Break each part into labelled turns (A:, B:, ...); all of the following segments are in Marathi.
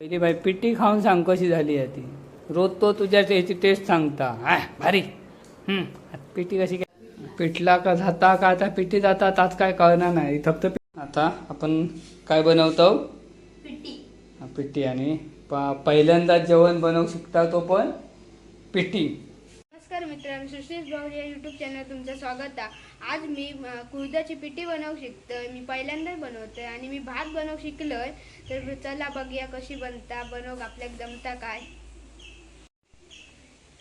A: पहिली बाई पिठी खाऊन सांग कशी झाली आहे ती. रोज तो तुझ्या ह्याची टेस्ट सांगता. आ भारी. पिठी कशी काय? पिठला का जाता का आता पिठी जाता ताच काय कळणार नाही. फक्त आता आपण काय बनवतो?
B: पिट्टी
A: पिठी आणि प- पहिल्यांदा जेवण बनवू शकता तो पण पिठी.
B: नमस्कार मित्रांनो सुश्रीष भाऊ या यूट्यूब चॅनल तुमचं स्वागत आहे. आज मी कुर्दाची पिठी बनवू शिकतोय मी पहिल्यांदाच बनवतोय आणि मी भात बनवू शिकलोय. तर चला बघूया कशी बनता बनवूक आपल्याक जमता काय.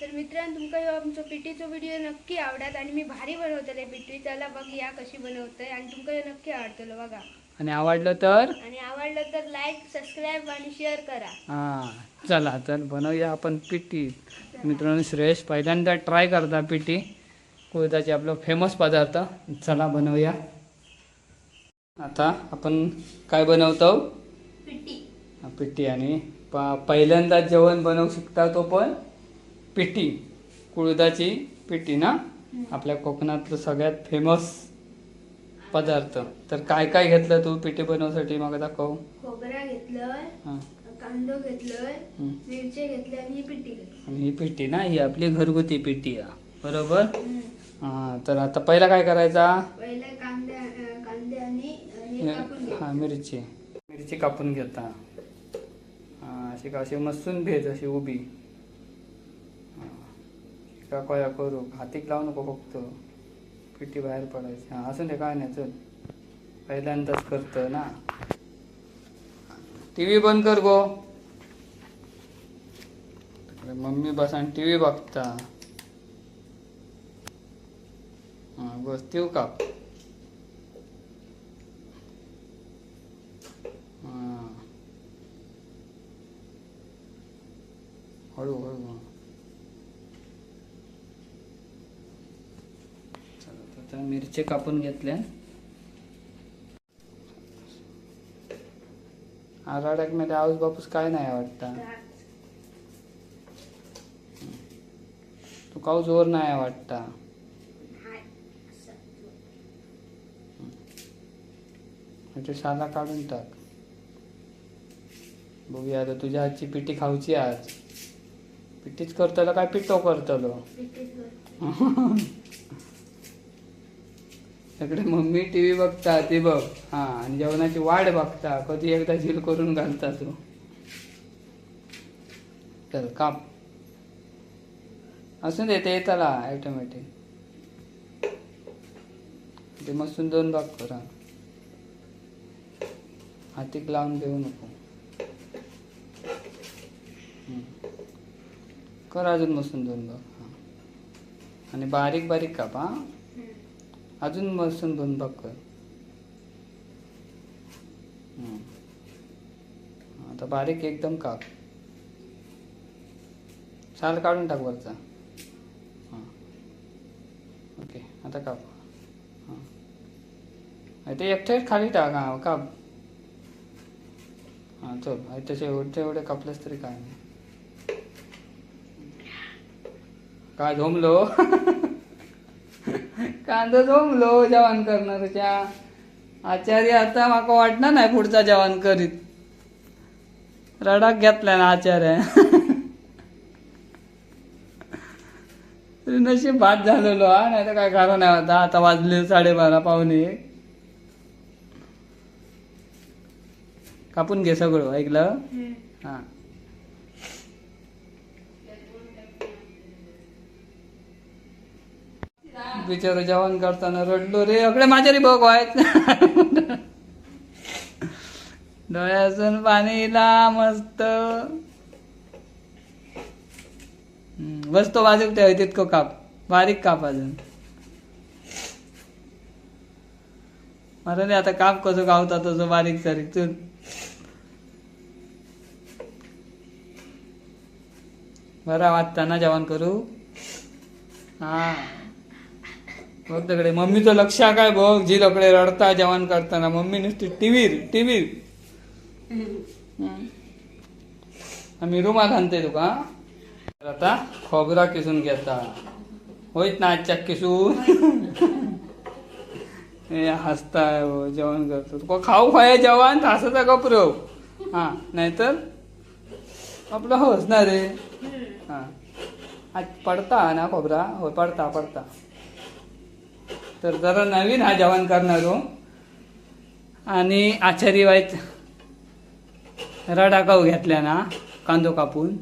B: तर मित्रांनो तुमका ह्यो आमचो पिठीचो व्हिडिओ नक्की आवडत आणि मी भारी बनवतले पिठी. चला बघूया कशी बनवतोय आणि तुमका नक्की आवडतलो बघा.
A: आणि आवडलं तर?
B: आणि आवडलं तर लाईक सबस्क्राईब आणि शेअर करा.
A: हा चला तर बनवूया आपण पिठी मित्रांनो श्रेयश पहिल्यांदा ट्राय करता पिठी कुळदाची आपलं फेमस पदार्थ. चला बनवूया. आता आपण काय बनवतो?
B: पिठी
A: पिठी आणि प पहिल्यांदा जेवण बनवू शकता तो पण पिठी कुळदाची पिठी ना? आपल्या कोकणातलं सगळ्यात फेमस पदार्थ. तर काय काय घेतलं तू पिठी बनवण्यासाठी? मग दाखव
B: खोबरा घेतलंय
A: हां.
B: कांदो घेतलंय
A: हं.
B: मिरची घेतली आणि ही पिठी घेतली.
A: आणि ही पिठी ना ही आपली घरगुती पिठी आहे. बरोबर? हां. तर आता पहिला काय करायचा?
B: पहिले कांदे अं, कांदे आणि अं, हे कापून घे
A: हां मिरची. मिरची कापून घेता. हां अशी का अशी मसून भेज अशी उभी. हां. का काय करू? हातीक लावू नको फक्त. किती बाहेर पडायचे. हां असं ते काय नाही चल. पहिल्यांदाच करतं ना. टी व्ही बंद कर गो. मम्मी बसान टी व्ही बघता. हां बस तीव काप हां. हळू. आता मिरची कापून घेतल्या. आराड्याकमध्ये आऊस बापूस काय नाही वाटता तू काऊ जोर नाही वाटता म्हणजे साला काढून टाक. बघूया आता तुझ्या हातची पिठी खाऊची आज. पिठीच करतलो काय पिठो करतलो. सगळे मम्मी टी व्ही बघता ते बघ. हा आणि जेवणाची वाट बघता. कधी एकदा झील करून घालता तू. चल काप असून दे ते येताला ऑटोमॅटिक ते मसून दोन भाग करा. हातीक लावून देऊ नको. कर अजून मसून दोन भाग. हा. आणि बारीक बारीक काप हा. अजून बसून दोन भाग कर आता बारीक एकदम काप. साल काढून टाक वरचा. हां. ओके आता काप. हां. ते एकटेच खाली टाक हां काप. हां चल त्याचे तसे एवढे एवढे कापलेस तरी काय नाही. काय झोमलो? कांदा झोमलो जेवण करणारच्या आचार्य आता माका वाटणार नाही पुढचा जेवण करीत. रडाक घेतलाय ना आचार्य. नशीब भात झालेलो हा नाही तर काय कारण नाही होता. आता वाजले साडेबारा पावणे एक. कापून घे सगळं ऐकलं? हा. बिचार जेवण करताना रडलो रे. अकडे माझ्या रे बघ वायत डोळ्यातून पाणी ला मस्त. हम्म, बस तो बाजूक ठेव तितकं काप. बारीक काप अजून. मला नाही आता काप कसं गावता तसं बारीक सारीक. तू बरा वाटता ना जेवण करू? हा. बघ तिकडे मम्मीचं लक्ष काय बघ? जी लकडे रडता जेवण करताना. मम्मी नुसती टीव्हीर टीव्हीर आम्ही रुमा घालते तुका तर आता खोबरा किसून घेता. होईत ना आजच्या किसून. हे हसताय हो, जेवण करतो. तुका खाऊ खाय जेवण हसता कपरो हो. हा. नाहीतर आपलं हसणार ना रे हा. आज पडता ना खोबरा? हो पडता पडता. तर जरा नवीन हा जेवण करणार हो. आणि आचारी वाईट रडाकाऊ घेतल्या ना कांदो कापून.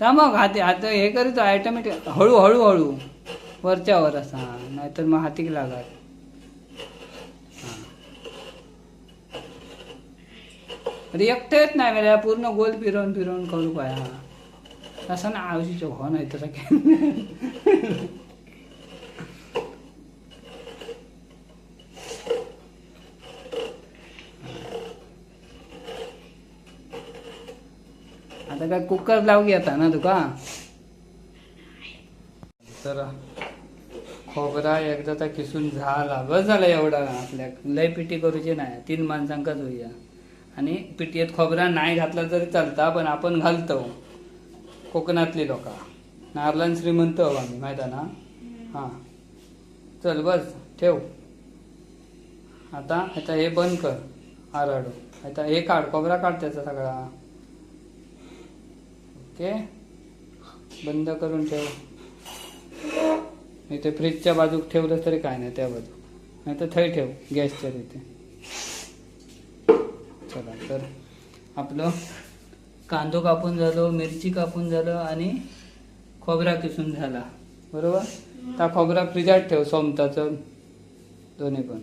A: तर मग हाती आता हे करीत ॲटोमॅटिक हळू हळू. हळू वरच्यावर असा नाहीतर मग हातीक लागत अरे येत नाही वेळा पूर्ण गोल फिरवून फिरवून करू पाया. असं तसं ना आवशीचं भाव नाही तसं. आता काय कुकर लावू घेता ना तुका तर खोबरा एकदा तर किसून झाला. बस झाला एवढा आपल्या. लय पिटी करूची नाही. तीन माणसांकाच होईया. आणि पिठीत खोबरा नाही घातला तरी चालता पण आपण घालतो. कोकणातली लोक. नारलन श्रीमंत हो आम्ही माहीत आहे ना? हां. चल बस. ठेव. आता आता हे बंद कर. आराडू. आता हे काढ. खोबरा काढ त्याचा सगळा. ओके? बंद करून ठेव. नाही ते फ्रीजच्या बाजूक ठेवलं तरी काय नाही त्या बाजू नाही तर थंड ठेव गॅसच्या तिथे. चला तर आपलं कांदो कापून झालो मिरची कापून झालं आणि खोबरा किसून झाला. बरोबर? त्या खोबरा फ्रिजात ठेव सोमताचं. दोन्ही पण.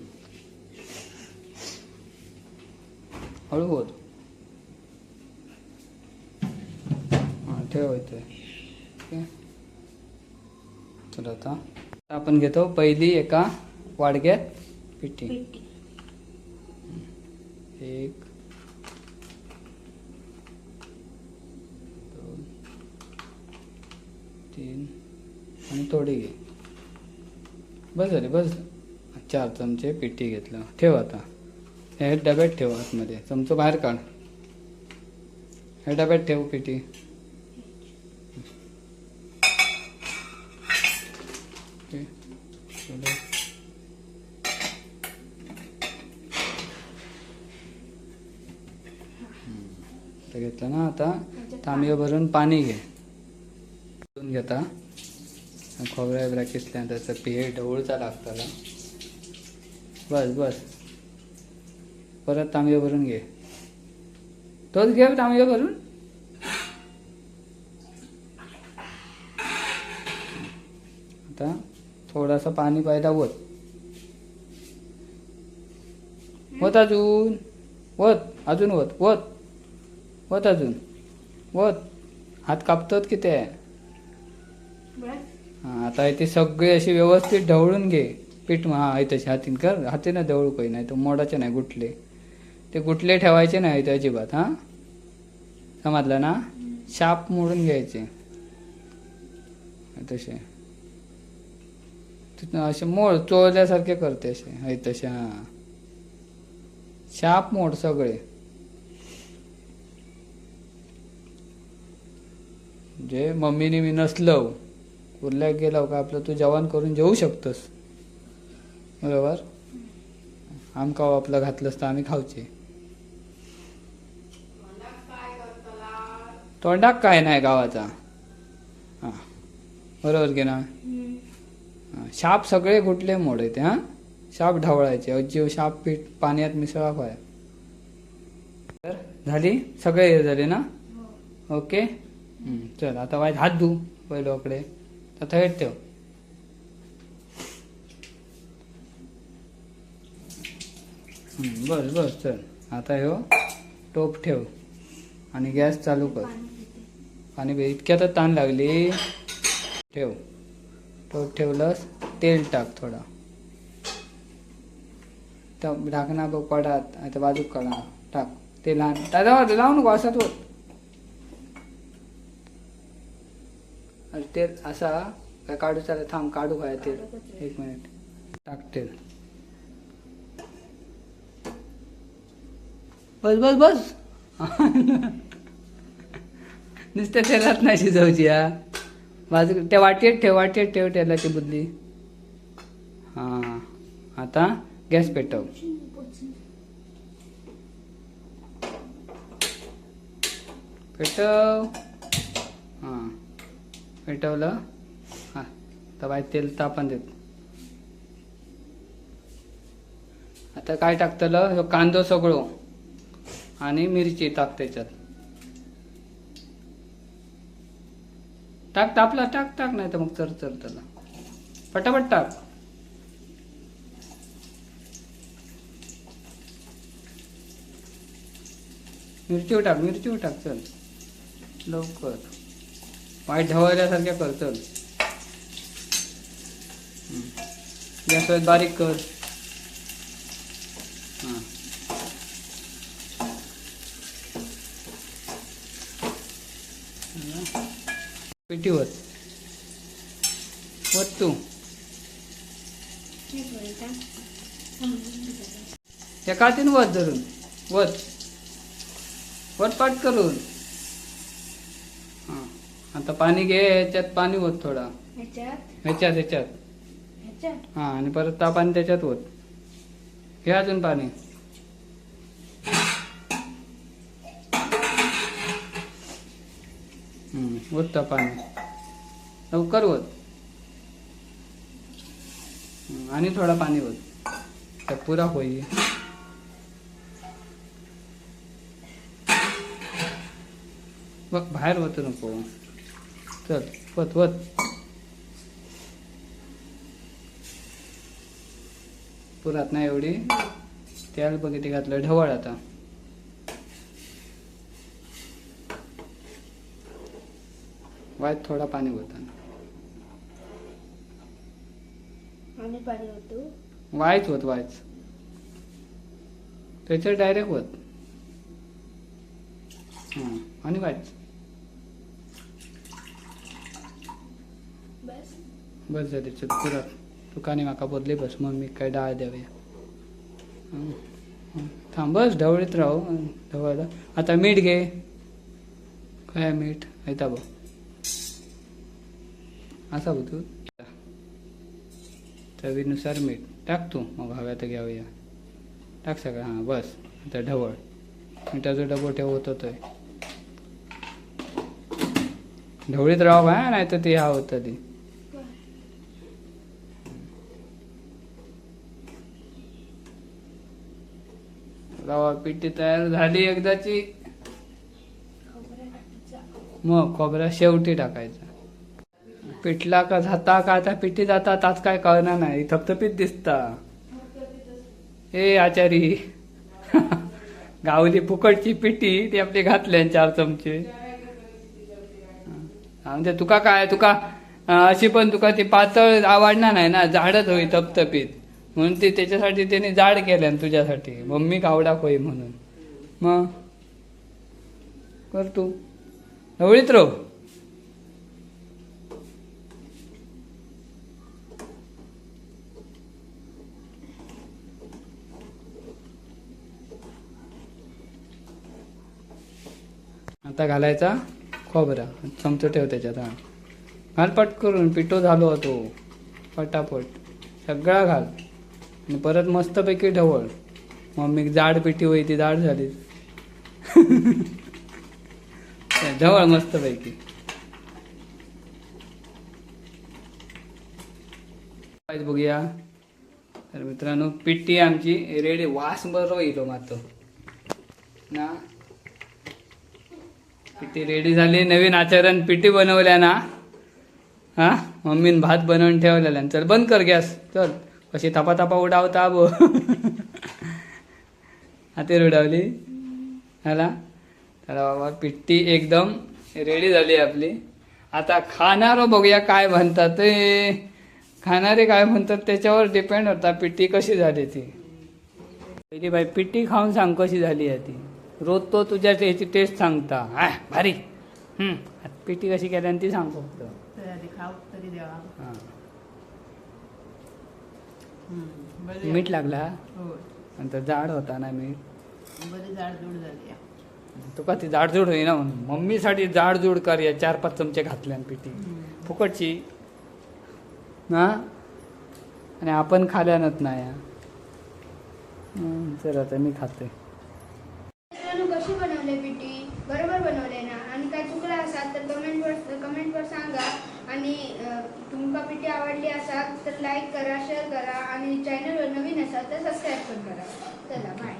A: हळू होतो हां ठेव इथे. ओके चला आता. आता आपण घेतो पहिली एका वाडग्यात पिठी. एक दोन तीन आणि थोडी घे. बस झाले बस चार चमचे पिठी घेतलं. ठेव आता. हे डब्यात ठेव आतमध्ये. चमचं बाहेर काढ. हे डब्यात ठेव पिठी ओके चलो घेतलं ना आता. तांबे भरून पाणी घे. भरून घेता खोबऱ्या बिबऱ्या किसल्यानंतर त्याचं पिहे ढवळचा लागताला. बस बस. परत तांबे भरून घे. तोच घे तांबे भरून आता थोडासा पाणी पाहिला वत. वत अजून. वत अजून वत वत. वत अजून? वत. हात कापतात की ते? हा, आता इथे सगळे असे व्यवस्थित ढवळून घे. पीठ हा तसे हातीन कर. हातीनं ढवळू काही नाही तो मोडाचे नाही गुटले ते गुटले ठेवायचे नाही इथे अजिबात हा? समजलं ना? शाप मोडून घ्यायचे. तसे. तिथनं असे मोड चोळल्यासारखे करते असे आहे तसे हा. शाप मोड सगळे. जे मम्मीने मी नसलं उरल्या गेलं का आपलं तू जेवण करून जेवू शकतोस. बरोबर? आमका आपलं घातलंस तर आम्ही खाऊचे. तोंडाक काय नाही गावाचा. हा. बरोबर की ना शाप सगळे कुठले मोड येते हा? शाप ढवळायचे. अजीव शाप पीठ पाण्यात मिसळा पाया. तर झाली? सगळे हे झाले ना? ओके. चल आता वाईट हात धू पहिलोकडे तर थेट ठेव. बस बस चल. आता ह्यो टोप ठेव आणि गॅस चालू कर. आणि बे- इतक्यातच ताण लागली. ठेव. टोप ठेवलंस तेल टाक थोडा. ढाकणा बघ पडात आता बाजूक काढा. टाक. ते लहान दादा लावू नको असा तो. तेल असा काय काढू चालेल थांब काढू काय तेल. एक मिनिट. टाक तेल. बस बस बस. नुसत्या तेलात नाही शिजवची या बाजू त्या वाटेत ठेव वाटेत ठेव तेलाची बुद्धी हां. आता गॅस पेटव. पेटव. हां. पेटवलं हां तर तेल तापन देत. आता काय टाकतलं? ह्यो कांदो सगळो आणि मिरची टाक त्याच्यात. टाक तापला टाक टाक नाही तर मग चर चर त्याला. पटापट टाक. मिरची टाक मिरची टाक चल. लवकर. पाय ढवळल्यासारख्या कर चल गॅस बारीक कर. हां. पिठी वत वत तू. एका हातीन वत धरून. वत वत पाठ करून. आता पाणी घे ह्याच्यात पाणी होत थोडा.
B: ह्याच्यात?
A: ह्याच्यात ह्याच्यात.
B: ह्याच्यात?
A: हां आणि परत ता पाणी त्याच्यात होत. घे अजून पाणी. हम्म, ओत ता पाणी लवकर होत. हम्म, आणि थोडा पाणी होत. तर पुरा होई बघ बाहेर होत नको. चल वत वत पुरात नाही एवढी. त्याला बघितली घातलं ढवळ आता. वाईट थोडा पाणी होता.
B: आणि पाणी होतो.
A: वायच होत वायच त्याच्यात डायरेक्ट होत. हां आणि वायच
B: बस
A: बस झाली चल पुरात तुकाने माका बदले बस मग मी काय डाळ द्यावे. थांब बस ढवळीत राहू. ढवळला. आता मीठ घे. काय मीठ? येता बघ. असा बघ तू. चवीनुसार मीठ. टाक तू. मग हव्या तर घ्यावया. टाक सगळं. हां बस. आता ढवळ. मिठाचा डबो ठेव होत होतोय ढवळीत राहू का? नाही तर ते हा होतं ते रवा पिठी तयार झाली एकदाची. मग खोबऱ्या शेवटी टाकायचा पिठला का जाता का आता पिठी जाता ताच काय कळणार नाही. थपथपीत दिसता. ए आचारी. गावली फुकटची पिठी ती आपली घातल्या चार चमचे. म्हणजे तुका काय तुका अशी पण तुका ती पातळ आवडणार नाही ना. जाडच होई थपथपीत म्हणून ते त्याच्यासाठी त्याने जाड केल्या तुझ्यासाठी. मम्मी कावडा होई म्हणून. मग? कर तू. ढवळीत राहू आता घालायचा? खोबरा चमचो ठेव त्याच्यात हा. घाल पट करून पिठो झालो तो पटापट. सगळा घाल. आणि परत मस्तपैकी ढवळ. मम्मी जाड पिठी होई ती जाड झाली. ढवळ मस्तपैकी. बघूया. तर मित्रांनो पिठी आमची रेडी. वास बरो येतो मातो ना? पिठी रेडी झाली. नवीन आचरण. पिठी बनवल्या ना? हा? मम्मीन भात बनवून ठेवलेला. चल बंद कर गॅस. चल. कशी थापा थापा उडावता बो. हाती उडावली. हाला? तर बाबा पिठी एकदम रेडी झाली आपली. आता खाणारो बघूया काय म्हणतात ते. खाणारे काय म्हणतात त्याच्यावर डिपेंड होता पिठी कशी झाली ती. पहिली बाई पिठी खाऊन सांग कशी झाली आहे ती. रोज तो तुझ्या ह्याची टेस्ट सांगता. हा भारी. पिठी कशी केली ती सांग फक्त
C: तर आधी खाऊ तरी द्यावा
A: हा.
C: हम्म, बरे
A: मीठ लागला. नंतर जाड होता ना मीठ.
C: बरी जाडजूड झाली आहे.
A: तुका ती जाडजूड होईना म्हणून? मम्मीसाठी जाडजूड कर या चार पाच चमचे घातल्या पिठी फुकटची. ना आणि आपण खाल्यानच नाही चल आता मी खाते
B: मित्रांनो कशी बनवले पिठी बरोबर बनवले ना आणि माहिती आवडली असाल तर लाईक करा शेअर करा आणि चॅनलवर नवीन असाल तर सबस्क्राईब पण करा. चला बाय.